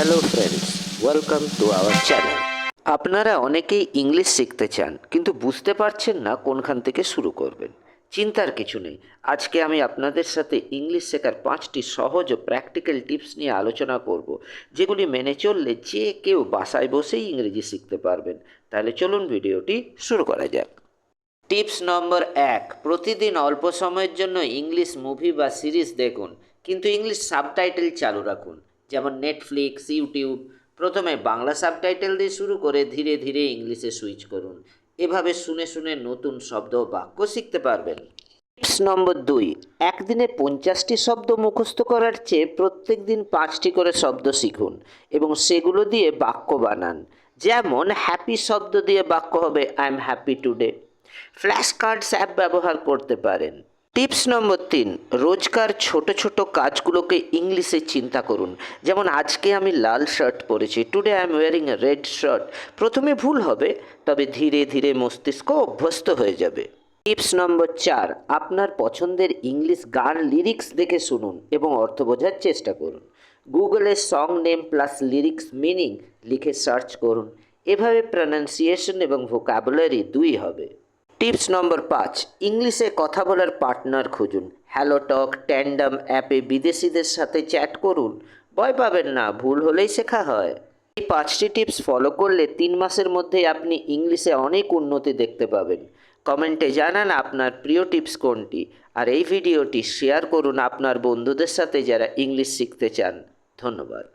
Hello friends welcome to our channel আপনারা অনেকেই English শিখতে চান, কিন্তু বুঝতে পারছেন না কোনখান থেকে শুরু করবেন। চিন্তার কিছু নেই। আজকে আমি আপনাদের সাথে ইংলিশ শেখার পাঁচটি সহজ ও প্র্যাকটিক্যাল টিপস নিয়ে আলোচনা করব, যেগুলি মেনে চললে যে কেউ বাসায় বসেই ইংরেজি শিখতে পারবেন। তাহলে চলুন ভিডিওটি শুরু করা যাক। টিপস নম্বর এক, প্রতিদিন অল্প সময়ের জন্য ইংলিশ মুভি বা সিরিজ দেখুন, কিন্তু ইংলিশ সাবটাইটেল চালু রাখুন। যেমন নেটফ্লিক্স ইউটিউব প্রথমে বাংলা সাবটাইটেল দিয়ে শুরু করে ধীরে ধীরে ইংলিশে সুইচ করুন। এভাবে শুনে শুনে নতুন শব্দ বাক্য শিখতে পারবেন। টিপস নম্বর দুই, একদিনে পঞ্চাশটি শব্দ মুখস্থ করার চেয়ে প্রত্যেক দিন পাঁচটি করে শব্দ শিখুন এবং সেগুলো দিয়ে বাক্য বানান। যেমন হ্যাপি শব্দ দিয়ে বাক্য হবে I am happy today flash cards app ব্যবহার করতে পারেন। টিপস নম্বর তিন, রোজকার ছোট ছোট কাজগুলোকে ইংলিশে চিন্তা করুন। যেমন আজকে আমি লাল শার্ট পরেছি, today I am wearing a red shirt. প্রথমে ভুল হবে, তবে ধীরে ধীরে মস্তিষ্ক অভ্যস্ত হয়ে যাবে। টিপস নম্বর চার, আপনার পছন্দের ইংলিশ গান লিরিক্স দেখে শুনুন এবং অর্থ বোঝার চেষ্টা করুন। গুগলে song name plus lyrics meaning লিখে সার্চ করুন। এভাবে প্রনাউন্সিয়েশন এবং ভোকাবুলারি দুই হবে। টিপস নম্বর পাঁচ, ইংলিশে কথা বলার পার্টনার খুঁজুন। হ্যালো টক, ট্যান্ডাম অ্যাপে বিদেশিদের সাথে চ্যাট করুন। ভয় পাবেন না, ভুল হলেই শেখা হয়। এই পাঁচটি টিপস ফলো করলে তিন মাসের মধ্যেই আপনি ইংলিশে অনেক উন্নতি দেখতে পাবেন। কমেন্টে জানান আপনার প্রিয় টিপস কোনটি। আর এই ভিডিওটি শেয়ার করুন আপনার বন্ধুদের সাথে যারা ইংলিশ শিখতে চান। ধন্যবাদ।